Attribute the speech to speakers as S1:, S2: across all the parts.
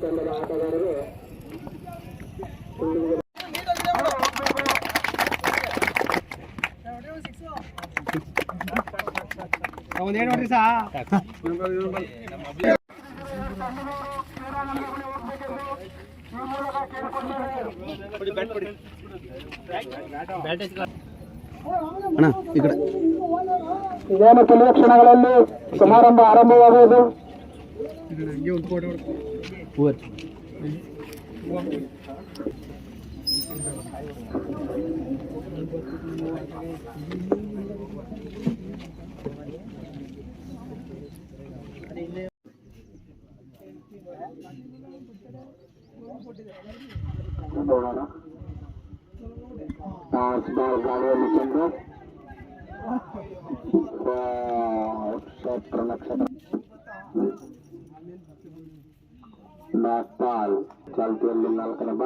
S1: ತಂಡದ ಆಟಗಾರರು
S2: ಒಂದೇನು ನೋಡ್ರಿ ಸಾ?
S3: ಕಡೆ
S1: ಇದೇನು ಕೆಲವು ಕ್ಷಣಗಳಲ್ಲಿ ಸಮಾರಂಭ ಆರಂಭವಾಗುವುದು
S2: ಹಂಗೆ ಒಂದು ಫೋಟೋ
S3: ಹೂವು
S1: ನೋಡೋಣ విషయంలో నక్షత్ర నక్షత్రం నాపాల్ చల్తీ నల్కనబ.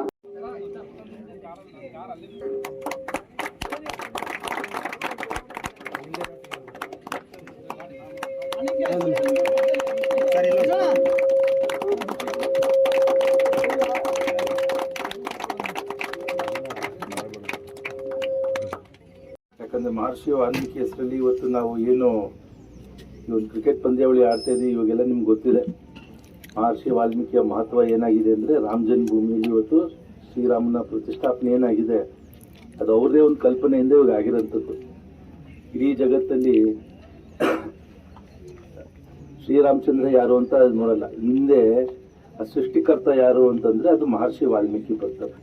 S4: ಯಾಕಂದ್ರೆ ಮಹರ್ಷಿ ವಾಲ್ಮೀಕಿ ಹೆಸರಲ್ಲಿ ಇವತ್ತು ನಾವು ಏನು ಒಂದು ಕ್ರಿಕೆಟ್ ಪಂದ್ಯಾವಳಿ ಆಡ್ತಾ ಇದ್ದೀವಿ ಇವಾಗೆಲ್ಲ ನಿಮ್ಗೆ ಗೊತ್ತಿದೆ. ಮಹರ್ಷಿ ವಾಲ್ಮೀಕಿಯ ಮಹತ್ವ ಏನಾಗಿದೆ ಅಂದರೆ ರಾಮ ಜನ್ಮಭೂಮಿಯಲ್ಲಿ ಇವತ್ತು ಶ್ರೀರಾಮನ ಪ್ರತಿಷ್ಠಾಪನೆ ಏನಾಗಿದೆ, ಅದು ಅವ್ರದೇ ಒಂದು ಕಲ್ಪನೆಯಿಂದ ಇವಾಗ ಆಗಿರೋಂಥದ್ದು. ಇಡೀ ಜಗತ್ತಲ್ಲಿ ಶ್ರೀರಾಮಚಂದ್ರ ಯಾರು ಅಂತ ಅದು ನೋಡಲ್ಲ. ಹಿಂದೆ ಆ ಸೃಷ್ಟಿಕರ್ತ ಯಾರು ಅಂತಂದರೆ ಅದು ಮಹರ್ಷಿ ವಾಲ್ಮೀಕಿ ಬರ್ತಾರೆ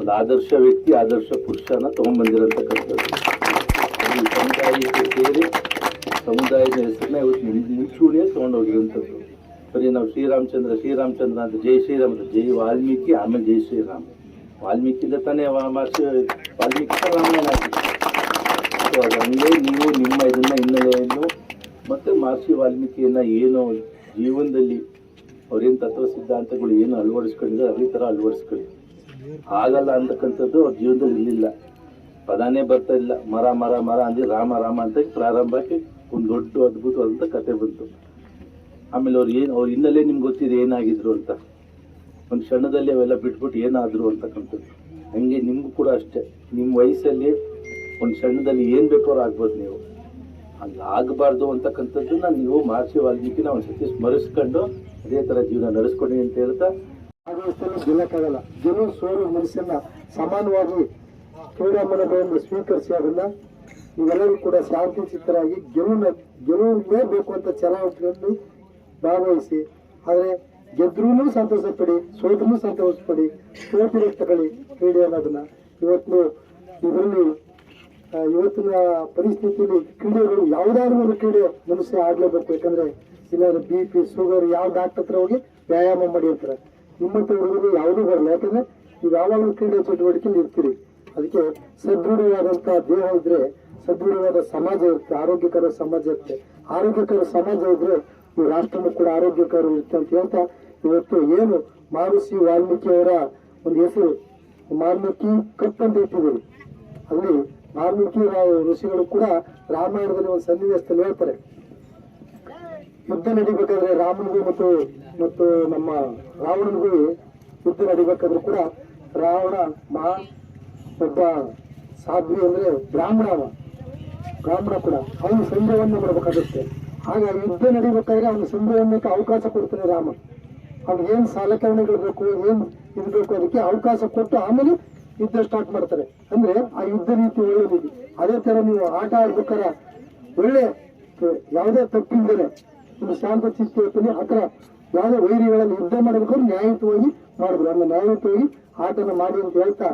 S4: ಒಂದು ಆದರ್ಶ ವ್ಯಕ್ತಿ, ಆದರ್ಶ ಪುರುಷನ ತಗೊಂಡ್ಬಂದಿರತಕ್ಕಂಥದ್ದು ಅದು ಸಮುದಾಯಕ್ಕೆ ಸೇರಿ ಸಮುದಾಯದ ಹೆಸರನ್ನ ಇವತ್ತು ಮುಂ- ತೊಗೊಂಡೋಗಿರುವಂಥದ್ದು ಬರೀ ನಾವು ಶ್ರೀರಾಮಚಂದ್ರ ಶ್ರೀರಾಮಚಂದ್ರ ಅಂತ ಜೈ ಶ್ರೀರಾಮ್, ಜೈ ವಾಲ್ಮೀಕಿ, ಆಮೇಲೆ ಜೈ ಶ್ರೀರಾಮ್. ವಾಲ್ಮೀಕಿಯಿಂದ ತಾನೇ ಮಹರ್ಷಿ ವಾಲ್ಮೀಕಿ ರಾಮಾಯಣ ಸೊ ಅದು ಹಂಗೆ ನೀವು ನಿಮ್ಮ ಇದನ್ನ ಹಿನ್ನೆಲೆಯನ್ನು ಮತ್ತೆ ಮಹರ್ಷಿ ವಾಲ್ಮೀಕಿಯನ್ನ ಏನು ಜೀವನದಲ್ಲಿ ಅವ್ರೇನು ತತ್ವ ಸಿದ್ಧಾಂತಗಳು ಏನು ಅಳವಡಿಸ್ಕೊಂಡಿದ್ದಾರೆ ಅದೇ ಥರ ಅಳವಡಿಸ್ಕೊಳ್ಳಿ. ಆಗಲ್ಲ ಅಂತಕ್ಕಂಥದ್ದು ಅವ್ರ ಜೀವನದಲ್ಲಿ ಇರಲಿಲ್ಲ ಪದಾನೇ ಬರ್ತಾ ಇಲ್ಲ. ಮರ ಮರ ಮರ ಅಂದ್ರೆ ರಾಮ ರಾಮ ಅಂತ ಪ್ರಾರಂಭಕ್ಕೆ ಒಂದು ದೊಡ್ಡ ಅದ್ಭುತವಾದಂಥ ಕತೆ ಬಂತು. ಆಮೇಲೆ ಅವ್ರು ಏನು ಅವ್ರ ಹಿನ್ನೆಲೆ ನಿಮ್ಗೆ ಗೊತ್ತಿದೆ ಏನಾಗಿದ್ರು ಅಂತ. ಒಂದು ಕ್ಷಣದಲ್ಲಿ ಅವೆಲ್ಲ ಬಿಟ್ಬಿಟ್ಟು ಏನಾದ್ರು ಅಂತಕ್ಕಂಥದ್ದು ಹಂಗೆ ನಿಮ್ಗೂ ಕೂಡ ಅಷ್ಟೇ. ನಿಮ್ಮ ವಯಸ್ಸಲ್ಲಿ ಒಂದು ಕ್ಷಣದಲ್ಲಿ ಏನು ಬೇಕಾದ್ರೂ ಆಗ್ಬೋದು ನೀವು. ಹಂಗೆ ಆಗಬಾರ್ದು ಅಂತಕ್ಕಂಥದ್ದನ್ನ ನೀವು ಮಹರ್ಷಿ ವಾಲ್ಮೀಕಿನ ಒಂದು ಸತಿ ಸ್ಮರಿಸ್ಕೊಂಡು ಅದೇ ಥರ ಜೀವನ ನಡೆಸ್ಕೊಡಿ ಅಂತ ಹೇಳ್ತಾ.
S1: ಗೆಲ್ಲಕ್ಕಾಗಲ್ಲ. ಗೆಲುವು ಸೋಲು ಮನಸ್ಸನ್ನ ಸಮಾನವಾಗಿ ಕ್ರೀಡಾಮನಗಳನ್ನು ಸ್ವೀಕರಿಸಿ ಅದನ್ನ ನೀವೆಲ್ಲರೂ ಕೂಡ ಶಾಂತಿ ಚಿತ್ತರಾಗಿ ಗೆಲುವಿನ ಗೆಲುವಿನೇ ಬೇಕು ಅಂತ ಚಲಾವಣೆಯಲ್ಲಿ ಭಾಗವಹಿಸಿ ಆದರೆ ಗೆದ್ರೂ ಸಂತೋಷ ಪಡಿ ಸೋದ್ರೂ ಸಂತೋಷ ಪಡಿ ಸ್ಫೂರ್ತಿ ತಗೊಳ್ಳಿ ಕ್ರೀಡೆ ಅನ್ನೋದನ್ನ ಇವತ್ತು ಇದರಲ್ಲಿ ಇವತ್ತಿನ ಪರಿಸ್ಥಿತಿಯಲ್ಲಿ ಕ್ರೀಡೆಗಳು ಯಾವುದಾದ್ರೂ ಒಂದು ಕ್ರೀಡೆ ಮನುಷ್ಯ ಆಡ್ಲೇಬೇಕು. ಯಾಕಂದ್ರೆ ಇಲ್ಲಾಂದ್ರೆ ಬಿ ಪಿ ಶುಗರ್ ಯಾವ ಡಾಕ್ಟರ್ ಹತ್ರ ಹೋಗಿ ವ್ಯಾಯಾಮ ಮಾಡಿ ಅಂತಾರೆ. ನಿಮ್ಮಂತ ಹುಡುಗರು ಯಾವುದೂ ಬರಲ್ಲ. ಯಾಕಂದ್ರೆ ನೀವು ಯಾವಾಗಲೂ ಕ್ರೀಡೆ ಚಟುವಟಿಕೆಯಲ್ಲಿ ಇರ್ತೀರಿ. ಅದಕ್ಕೆ ಸದೃಢವಾದಂತ ದೇಹ ಇದ್ರೆ ಸದೃಢವಾದ ಸಮಾಜ ಇರುತ್ತೆ, ಆರೋಗ್ಯಕರ ಸಮಾಜ ಇರುತ್ತೆ. ಆರೋಗ್ಯಕರ ಸಮಾಜ ಇದ್ರೆ ಈ ರಾಷ್ಟ್ರನೂ ಕೂಡ ಆರೋಗ್ಯಕರ ಇರುತ್ತೆ ಅಂತ ಹೇಳ್ತಾ ಇವತ್ತು ಏನು ಮಾರುಸಿ ವಾಲ್ಮೀಕಿ ಅವರ ಒಂದು ಹೆಸರು, ವಾಲ್ಮೀಕಿ ಕಪ್ ಅಂತ ಇಟ್ಟಿದ್ದೀವಿ. ಅಲ್ಲಿ ವಾಲ್ಮೀಕಿ ಋಷಿಗಳು ಕೂಡ ರಾಮಾಯಣದಲ್ಲಿ ಒಂದು ಸನ್ನಿವೇಶದಲ್ಲಿ ಹೇಳ್ತಾರೆ. ಯುದ್ಧ ನಡಿಬೇಕಾದ್ರೆ ರಾಮನಿಗೂ ಮತ್ತು ಮತ್ತು ನಮ್ಮ ರಾವಣನಿಗೂ ಯುದ್ಧ ನಡಿಬೇಕಾದ್ರೂ ಕೂಡ ರಾವಣ ಮಹಾ ಒಬ್ಬ ಸಾಧ್ವಿ ಅಂದ್ರೆ ಬ್ರಾಹ್ಮಣ ಬ್ರಾಹ್ಮಣ ಕೂಡ, ಅವನು ಸಂಧ್ಯವನ್ನು ಮಾಡಬೇಕಾಗುತ್ತೆ ಆಗ ಯುದ್ಧ ನಡಿಬೇಕಾದ್ರೆ ಅವನು ಸಂಧ್ಯವನ್ನಕ್ಕೆ ಅವಕಾಶ ಕೊಡ್ತಾನೆ ರಾಮ. ಅವ್ನಿಗೆ ಏನು ಸಲಕರಣೆಗಳು ಬೇಕು ಏನು ಇದು ಬೇಕು ಅದಕ್ಕೆ ಅವಕಾಶ ಕೊಟ್ಟು ಆಮೇಲೆ ಯುದ್ಧ ಸ್ಟಾರ್ಟ್ ಮಾಡ್ತಾರೆ. ಅಂದ್ರೆ ಆ ಯುದ್ಧ ನೀತಿ ಒಳ್ಳೆ ಅದೇ ಥರ ನೀವು ಆಟ ಆಡ್ಬೇಕಾರ ಒಳ್ಳೆ ಯಾವುದೇ ತಪ್ಪಿಲ್ಲದೆ ಒಂದು ಶಾಂತ ಚಿತ್ತ ಇರ್ತಾನೆ, ಆ ಥರ ಯಾವುದೇ ವೈರಿಗಳಲ್ಲಿ ಯುದ್ಧ ಮಾಡಬೇಕಾದ್ರೆ ನ್ಯಾಯಯುತವಾಗಿ ಮಾಡಬೇಕು ಅಂದ್ರೆ ನ್ಯಾಯಯುತವಾಗಿ ಆಟನ ಮಾಡಿ ಅಂತ ಹೇಳ್ತಾ